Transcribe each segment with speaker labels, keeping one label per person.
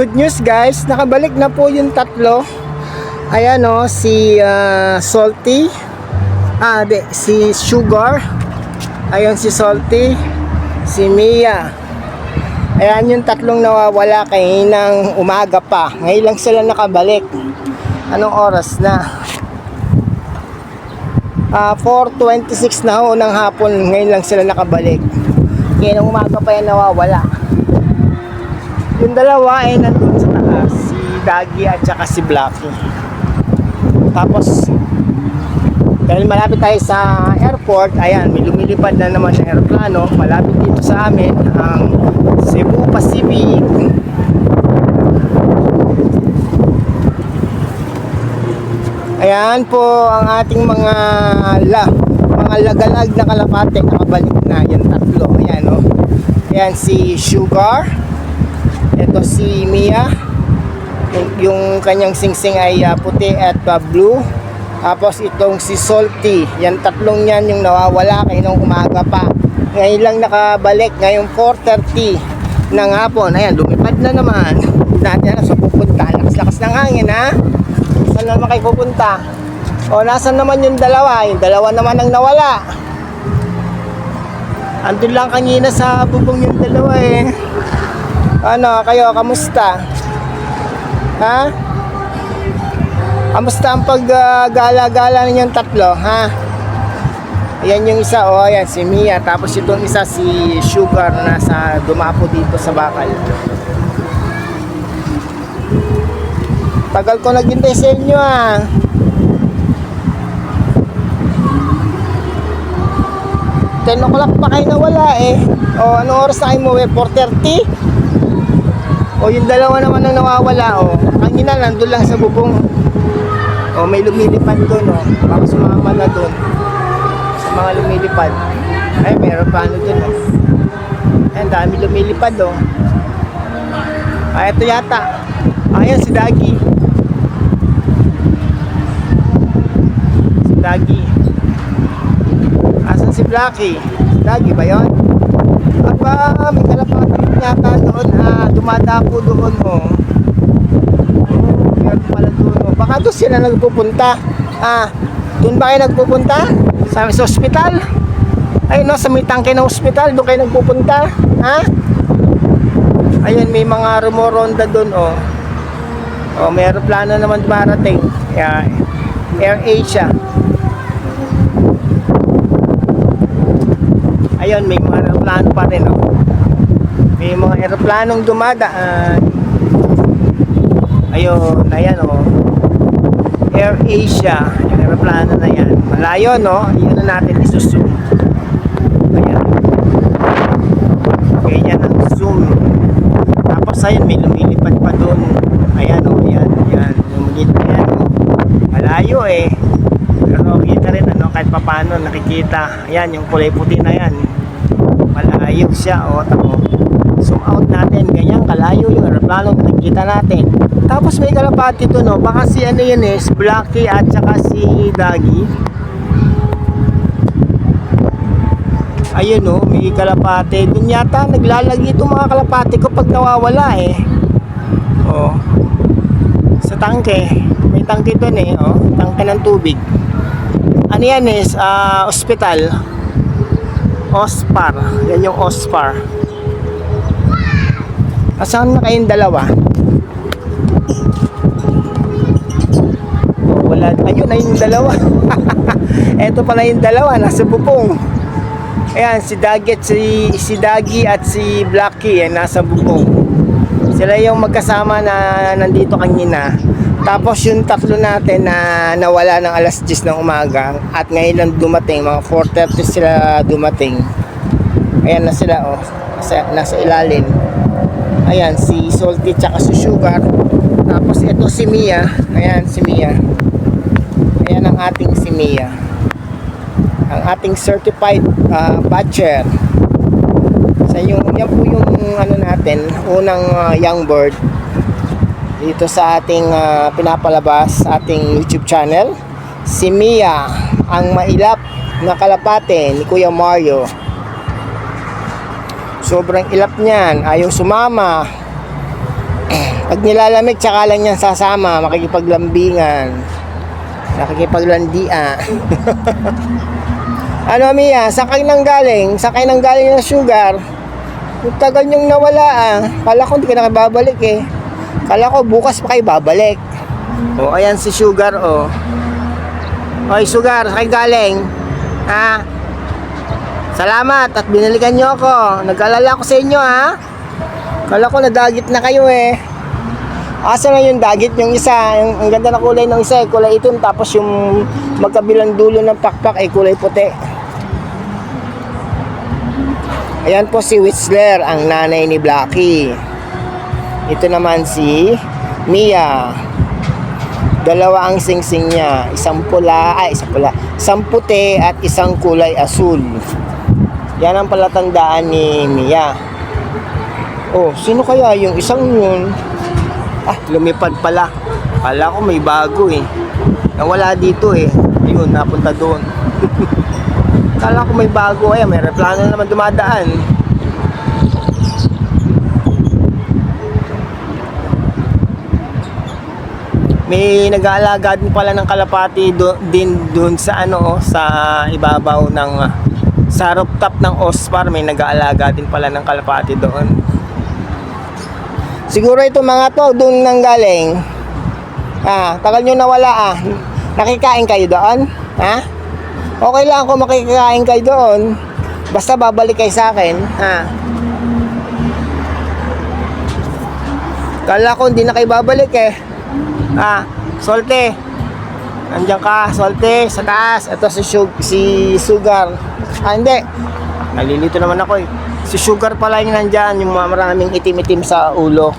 Speaker 1: Good news guys, nakabalik na po yung tatlo. Ayan o, si ah, Salty. Ah, di, si Sugar. Ayan si Salty. Si Mia. Ayan yung tatlong nawawala kaninang umaga pa. Ngayon lang sila nakabalik. Anong oras na? Ah, 4.26 na ho ng hapon. Ngayon lang sila nakabalik. Nung umaga pa yan nawawala. Yung dalawa ay nandun Daggy at saka si Blacky. Tapos, dahil malapit tayo sa airport, ayan, may lumilipad na naman na aeroplano. Malapit dito sa amin, ang Cebu Pacific. Ayan po ang ating mga la, mga lagalag na kalapate nakabalik na yung tatlo. Ayan, oh. Ayan si Sugar. Ito si Mia. Yung, kanyang singsing ay ah, puti at ah, blue. Tapos itong si Salty. Yan tatlong yan yung nawawala kayo nung umaga pa. Ngayon lang nakabalik. Ngayong 4.30 ng hapon. Ayan, lumipad na naman. Natin na sa pupunta. Lakas-lakas ng hangin ha. Saan naman kayo pupunta? O, nasan naman yung dalawa? Yung dalawa naman ang nawala. Andun lang kanina sa bubong yung dalawa eh. Ano, kayo, kamusta? Ha? Kamusta ang paggala-gala ninyong tatlo, ha? Ayan yung isa, oh, ayan, si Mia. Tapos itong isa, si Sugar, na sa dumapo dito sa bakal. Tagal ko naghintay sa inyo, ah. Ten o'clock pa kayo nawala, eh. O, ano oras na kayo mo, eh? 4.30? O yung dalawa naman ang nawawala o. Ang ina nandun lang sa bubong. O may lumilipad doon o. Baka sumama na doon. Sa mga lumilipad. Ay meron pa ano doon o. Ayan dami lumilipad o. Ay ito yata. Ayan si Dagi. Si Dagi. Asan si Blacky? Si Dagi ba yun? Aba, may kalapatan yata doon ha. Dumadapo doon oh. Meron pala doon oh. Baka doon sila nagpupunta. Ah, doon ba kayo nagpupunta? Sa, sa ospital? Ay no, sa may tangke ng ospital, doon kayo nagpupunta? Ha? Ayun, may mga rumoronda doon oh. Oh, may aeroplano naman dumarating. Yeah. Air Asia. Ayun, may mga aeroplano pa rin, oh. May mga aeroplanong dumadaan. Ayun, ayan, oh. Air Asia, yung aeroplano na yan. Malayo, no? Yun na natin isusum. Ayan. Ganyan ang zoom. Tapos, ayun, may lumilipad pa doon. Ayan, oh, ayan, ayan. Lumilipad pa yan, oh. Malayo, eh. Pero kita rin, ano, kahit papano, nakikita. Ayan, yung kulay puti na yan malayo siya o tamo zoom out natin ganyan kalayo yung aeroplano na nakikita natin. Tapos may kalapati to no? Baka si ano yun eh si Blacky at saka si Daggy ayun no? May kalapati. Dun yata naglalagi itong mga kalapati ko pag nawawala eh. Oh. Sa tangke. May tangke dun eh oh. Tangke ng tubig. Ano yan eh ah, ospital Ospar. Yan yung Ospar. Asan na kayong dalawa? Wala. Ayun na yung dalawa. Eto pala yung dalawa. Nasa bubong. Ayan, si Dagi at si, si Dagi at si Blacky ay nasa bubong. Sila yung magkasama na nandito kanina. Tapos yung tatlo natin na nawala ng alas 10 ng umaga at ngayon lang dumating, mga 4.30 sila dumating. Ayan na sila oh, nasa, nasa ilalim. Ayan, si Salty tsaka si Sugar. Tapos ito si Mia. Ayan, si Mia. Ayan ang ating si Mia. Ang ating certified uh, batcher. Sa yung, yan po yung ano natin, unang uh, young bird dito sa ating ah, pinapalabas sa ating YouTube channel si Mia ang mailap na kalapate ni Kuya Mario sobrang ilap niyan ayaw sumama Pag nilalamig, tsaka lang yan sasama, makikipaglambingan, nakikipaglandia. ano Mia, sakay nang galing, sakay nang galing ng sugar. Yung tagal niyong nawala ah. Kala ko hindi ka nakababalik eh. Kala ko bukas pa kayo babalik. O ayan si Sugar oh. Oy Sugar, sakay galing. Ha? Salamat at binalikan niyo ako. Nag-alala ako sa inyo ha. Kala ko nadagit na kayo eh. Asa na yung dagit yung isa? Yung, ang ganda na kulay ng isa eh, kulay itim tapos yung magkabilang dulo ng pakpak ay kulay puti. Ayan po si Whistler, ang nanay ni Blackie. Ito naman si Mia. Dalawa ang singsing niya. Isang pula, ay isang pula. Isang puti at isang kulay asul. Yan ang palatandaan ni Mia. Oh, sino kaya yung isang yun? Ah, lumipad pala. Kala ko may bago eh. Nawala dito eh. Ayun, napunta doon. Kala ko may bago. Ayan, may replano naman dumadaan. May nag-aalaga din pala ng kalapati do, din doon sa ano oh, sa ibabaw ng ah, sa rooftop ng Ospar may nag-aalaga din pala ng kalapati doon. Siguro ito mga to doon nang galing. Ah, tagal nyo nawala ah. Nakikain kayo doon? Ha? Okay lang kung makikain kayo doon. Basta babalik kayo sa akin. Ha? Kala ko hindi na kayo babalik eh. Ah, Solte. Andiyan ka, Solte, sa taas. Ito si, Sug si Sugar. Ah, hindi. Nalilito naman ako eh. Si Sugar pala yung nandyan, yung maraming itim-itim sa ulo.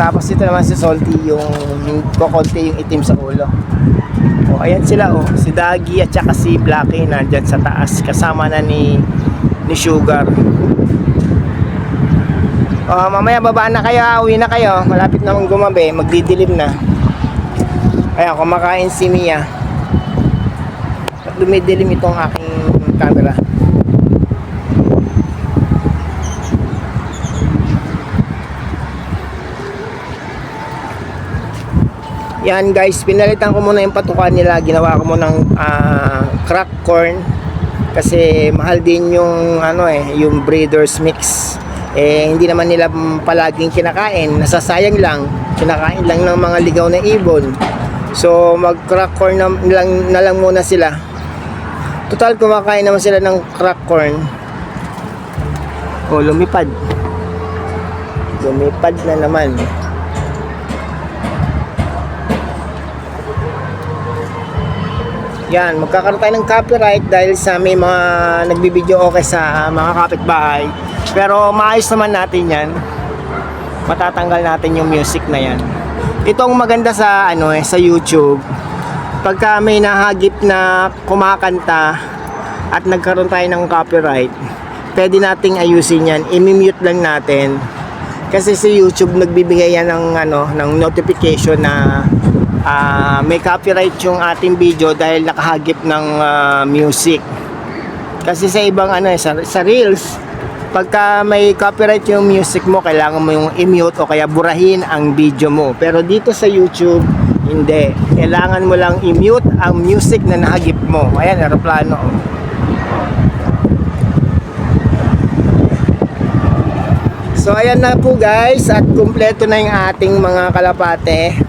Speaker 1: Tapos ito naman si Salty, yung, yung kokonti yung itim sa ulo. O, ayan sila oh. Si Daggy at saka si Blackie nandyan sa taas. Kasama na ni, ni Sugar. Oh, mamaya babaan na kayo, uwi na kayo. Malapit namang gumabi, magdidilim na. Ayan, kumakain si Mia. At dumidilim itong aking camera. Yan guys, pinalitan ko muna yung patukan nila. Ginawa ko muna ng ah, crack corn kasi mahal din yung ano eh, yung breeders mix. Eh hindi naman nila palaging kinakain, nasasayang lang. Kinakain lang ng mga ligaw na ibon. So mag crack corn na lang, na lang muna sila. Total kumakain naman sila ng crack corn. Oh, lumipad. Lumipad na naman. Yan, magkakaroon tayo ng copyright dahil sa may mga nagbibideo okay sa mga kapitbahay. Pero maayos naman natin yan. Matatanggal natin yung music na yan. Itong maganda sa ano eh, sa YouTube. Pagka may nahagip na kumakanta at nagkaroon tayo ng copyright, pwede nating ayusin yan. I-mute lang natin. Kasi sa YouTube nagbibigay yan ng ano ng notification na ah, may copyright yung ating video dahil nakahagip ng ah, music. Kasi sa ibang ano eh, sa, sa Reels, pagka may copyright yung music mo, kailangan mo yung i-mute o kaya burahin ang video mo. Pero dito sa YouTube, hindi. Kailangan mo lang i-mute ang music na nahagip mo. Ayan, aeroplano. So ayan na po guys at kumpleto na yung ating mga kalapate.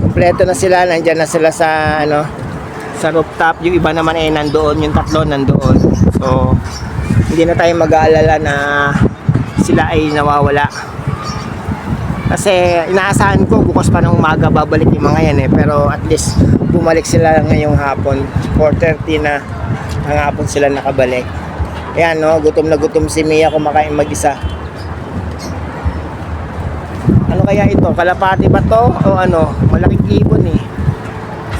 Speaker 1: Kumpleto na sila, nandyan na sila sa ano sa rooftop. Yung iba naman eh nandoon, yung tatlo nandoon. So hindi na tayo mag-aalala na sila ay nawawala. Kasi inaasahan ko bukas pa ng umaga babalik yung mga yan eh. Pero at least bumalik sila ngayong hapon. 4.30 na ang hapon sila nakabalik. Ayan no, gutom na gutom si Mia kumakain mag-isa. Ano kaya ito? Kalapati ba to? O ano? Malaking ibon eh.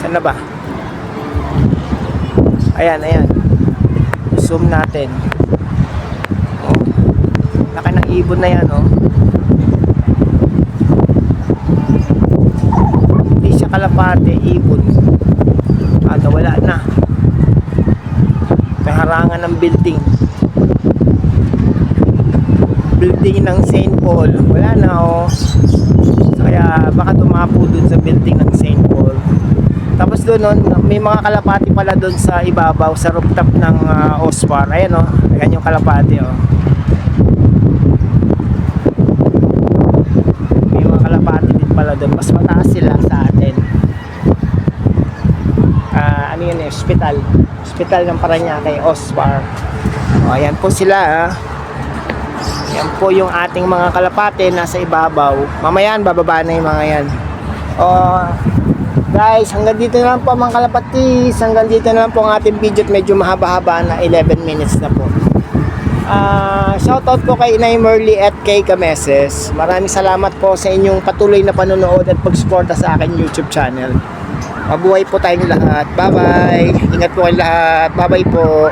Speaker 1: Saan na ba? Ayan, ayan. Zoom natin. Oh. Laki ng ibon na yan, oh. Hindi siya kalapate, ibon. Ah, wala na. May harangan ng building. building ng St. Paul. Wala na oh. Kaya baka tumapo dun sa building ng St. Paul. Tapos doon may mga kalapati pala doon sa ibabaw, sa rooftop ng uh, Ospar. Ayan oh, ayan yung kalapati oh. May mga kalapati din pala doon. Mas mataas sila sa atin. Ah, ano yun eh, hospital. Hospital ng Paranaque, Ospar. O, ayan po sila ah. Yan po yung ating mga kalapate nasa ibabaw. Mamayan, bababa na yung mga yan. O, guys, hanggang dito na lang po mga kalapatis. Hanggang dito na lang po ang ating video at medyo mahaba-haba na 11 minutes na po. Ah, shoutout po kay Inay Merly at kay Kameses. Maraming salamat po sa inyong patuloy na panonood at pagsuporta sa aking YouTube channel. Mabuhay po tayong lahat. Bye-bye. Ingat po kayo lahat. Bye-bye po.